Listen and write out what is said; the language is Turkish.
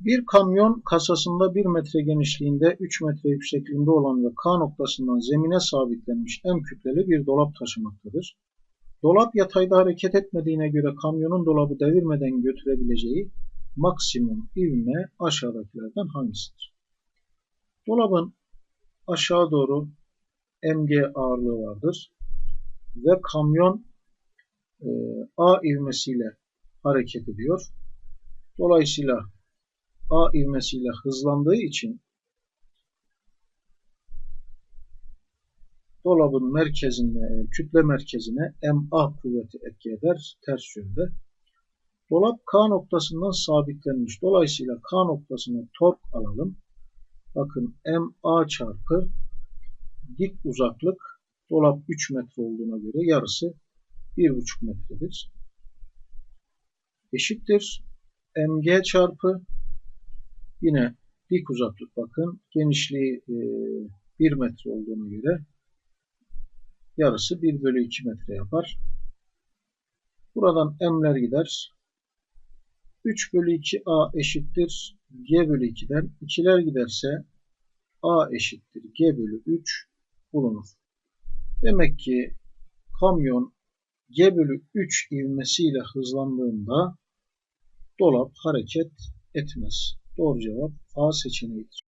Bir kamyon kasasında 1 metre genişliğinde 3 metre yüksekliğinde olan ve K noktasından zemine sabitlenmiş M kütleli bir dolap taşımaktadır. Dolap yatayda hareket etmediğine göre kamyonun dolabı devirmeden götürebileceği maksimum ivme aşağıdakilerden hangisidir? Dolabın aşağı doğru mg ağırlığı vardır ve kamyon e, A ivmesiyle hareket ediyor. Dolayısıyla A ivmesiyle hızlandığı için dolabın merkezine, kütle merkezine MA kuvveti etki eder ters yönde. Dolap K noktasından sabitlenmiş. Dolayısıyla K noktasına tork alalım. Bakın MA çarpı dik uzaklık dolap 3 metre olduğuna göre yarısı 1,5 metredir. Eşittir. MG çarpı yine dik uzaklık bakın genişliği 1 metre olduğuna göre yarısı 1 bölü 2 metre yapar. Buradan m'ler gider. 3 bölü 2a eşittir g bölü 2'den 2'ler giderse a eşittir g bölü 3 bulunur. Demek ki kamyon g bölü 3 ivmesiyle hızlandığında dolap hareket etmez. Doğru cevap A seçeneğidir.